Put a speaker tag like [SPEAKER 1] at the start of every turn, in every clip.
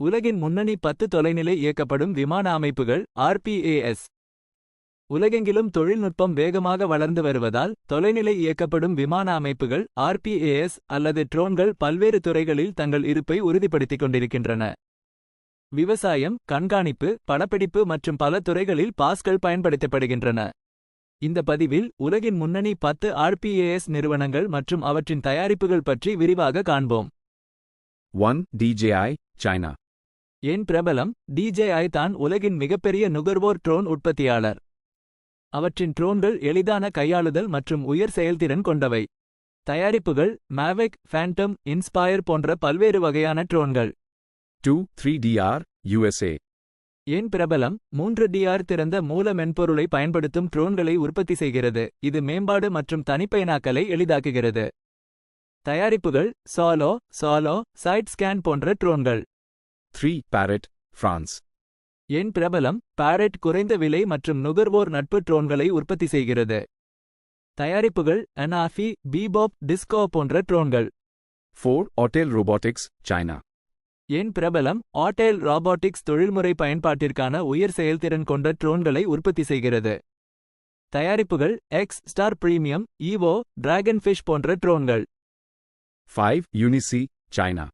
[SPEAKER 1] உலகின் முன்னணி பத்து தொலைநிலை இயக்கப்படும் விமான அமைப்புகள் ஆர்பிஏஎஸ் உலகெங்கிலும் தொழில்நுட்பம் வேகமாக வளர்ந்து வருவதால் தொலைநிலை இயக்கப்படும் விமான அமைப்புகள் ஆர்பிஏஎஸ் அல்லது ட்ரோன்கள் பல்வேறு துறைகளில் தங்கள் இருப்பை உறுதிப்படுத்திக் கொண்டிருக்கின்றன. விவசாயம் கண்காணிப்பு படப்பிடிப்பு மற்றும் பல துறைகளில் பாஸ்கள் பயன்படுத்தப்படுகின்றன. இந்த பதிவில் உலகின் முன்னணி பத்து ஆர்பிஏஎஸ் நிறுவனங்கள் மற்றும் அவற்றின் தயாரிப்புகள் பற்றி விரிவாக காண்போம்.
[SPEAKER 2] One DJI China.
[SPEAKER 1] ஏன் பிரபலம்? DJI தான் உலகின் மிகப்பெரிய நுகர்வோர் ட்ரோன் உற்பத்தியாளர். அவற்றின் ட்ரோன்கள் எளிதான கையாளுதல் மற்றும் உயர் செயல்திறன் கொண்டவை. தயாரிப்புகள் மேவிக் ஃபேண்டம் இன்ஸ்பயர் போன்ற பல்வேறு வகையான ட்ரோன்கள்.
[SPEAKER 2] 2. 3DR, USA.
[SPEAKER 1] ஏன் பிரபலம்? மூன்று டிஆர் திறந்த மூல மென்பொருளை பயன்படுத்தும் ட்ரோன்களை உற்பத்தி செய்கிறது. இது மேம்பாடு மற்றும் தனிப்பயனாக்கலை எளிதாக்குகிறது. தயாரிப்புகள் சாலோ சாலோ சைட் ஸ்கேன் போன்ற ட்ரோன்கள்.
[SPEAKER 2] 3. Parrot, France.
[SPEAKER 1] ஏன் பிரபலம் பாரெட் குறைந்த விலை மற்றும் நுகர்வோர் நட்பு ட்ரோன்களை உற்பத்தி செய்கிறது தயாரிப்புகள் அனாஃபி பீபாப் டிஸ்கோ போன்ற ட்ரோன்கள்
[SPEAKER 2] 4. Autel Robotics, China.
[SPEAKER 1] ஏன் பிரபலம் ஆட்டேல் ராபாட்டிக்ஸ் தொழில்முறை பயன்பாட்டிற்கான உயர் செயல்திறன் கொண்ட ட்ரோன்களை உற்பத்தி செய்கிறது தயாரிப்புகள் X star premium Evo Dragonfish போன்ற ட்ரோன்கள்
[SPEAKER 2] 5. Unici, China.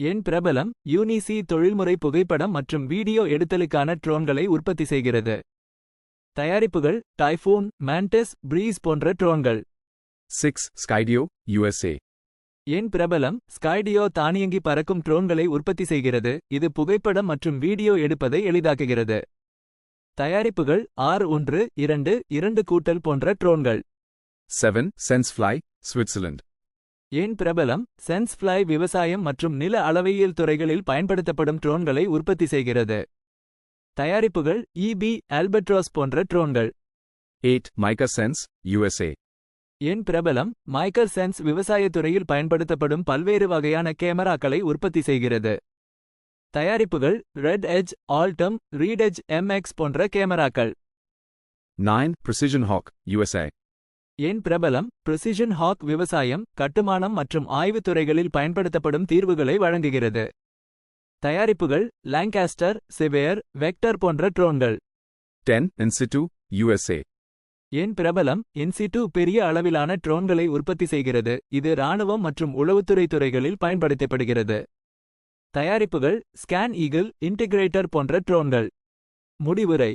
[SPEAKER 1] ஏன் பிரபலம் யூனிசி தொழில்முறை புகைப்படம் மற்றும் வீடியோ எடுத்தலுக்கான ட்ரோன்களை உற்பத்தி செய்கிறது தயாரிப்புகள் டைஃபூன் மேண்டஸ் பிரீஸ் போன்ற ட்ரோன்கள்
[SPEAKER 2] 6. Skydio, USA.
[SPEAKER 1] ஏன் பிரபலம் ஸ்கைடியோ தானியங்கி பறக்கும் ட்ரோன்களை உற்பத்தி செய்கிறது இது புகைப்படம் மற்றும் வீடியோ எடுப்பதை எளிதாக்குகிறது தயாரிப்புகள் ஆர் ஒன்று இரண்டு இரண்டு கூட்டல் போன்ற ட்ரோன்கள்
[SPEAKER 2] 7. Sensefly, Switzerland.
[SPEAKER 1] ஏன் பிரபலம் சென்ஸ்ஃப்ளை விவசாயம் மற்றும் நில அளவையியல் துறைகளில் பயன்படுத்தப்படும் ட்ரோன்களை உற்பத்தி செய்கிறது தயாரிப்புகள் இபி ஆல்பட்ராஸ் போன்ற ட்ரோன்கள்
[SPEAKER 2] 8. Mica Sense, USA.
[SPEAKER 1] ஏன் பிரபலம் மைக்கர் சென்ஸ் விவசாயத் துறையில் பயன்படுத்தப்படும் பல்வேறு வகையான கேமராக்களை உற்பத்தி செய்கிறது தயாரிப்புகள் red edge Altum red edge MX போன்ற கேமராக்கள்
[SPEAKER 2] 9. Precision Hawk, USA.
[SPEAKER 1] ஏன் பிரபலம் பிரிசிஷன் ஹாக் விவசாயம் கட்டுமானம் மற்றும் ஆய்வுத் துறைகளில் பயன்படுத்தப்படும் தீர்வுகளை வழங்குகிறது. தயாரிப்புகள் லாங்காஸ்டர் சிவேர் வெக்டர் போன்ற ட்ரோன்கள்
[SPEAKER 2] 10. Insitu, USA.
[SPEAKER 1] ஏன் பிரபலம் இன்சிட்டு பெரிய அளவிலான ட்ரோன்களை உற்பத்தி செய்கிறது. இது இராணுவம் மற்றும் உளவுத்துறை துறைகளில் பயன்படுத்தப்படுகிறது. தயாரிப்புகள் ஸ்கேன் ஈகிள் இன்டிகிரேட்டர் போன்ற ட்ரோன்கள் முடிவுரை.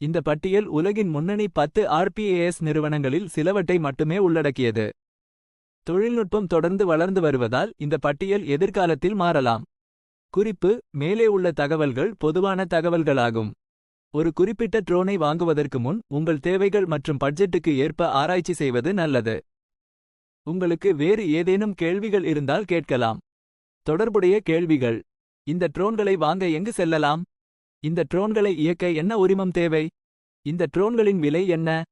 [SPEAKER 1] இந்த பட்டியல் உலகின் முன்னணி பத்து ஆர்பிஏஎஸ் நிறுவனங்களில் சிலவற்றை மட்டுமே உள்ளடக்கியது. தொழில்நுட்பம் தொடர்ந்து வளர்ந்து வருவதால் இந்த பட்டியல் எதிர்காலத்தில் மாறலாம். குறிப்பு மேலே உள்ள தகவல்கள் பொதுவான தகவல்களாகும். ஒரு குறிப்பிட்ட ட்ரோனை வாங்குவதற்கு முன் உங்கள் தேவைகள் மற்றும் பட்ஜெட்டுக்கு ஏற்ப ஆராய்ச்சி செய்வது நல்லது. உங்களுக்கு வேறு ஏதேனும் கேள்விகள் இருந்தால் கேட்கலாம். தொடர்புடைய கேள்விகள். இந்த ட்ரோன்களை வாங்க எங்கு செல்லலாம்? இந்த ட்ரோன்களை இயக்க என்ன உரிமம் தேவை? இந்த ட்ரோன்களின் விலை என்ன?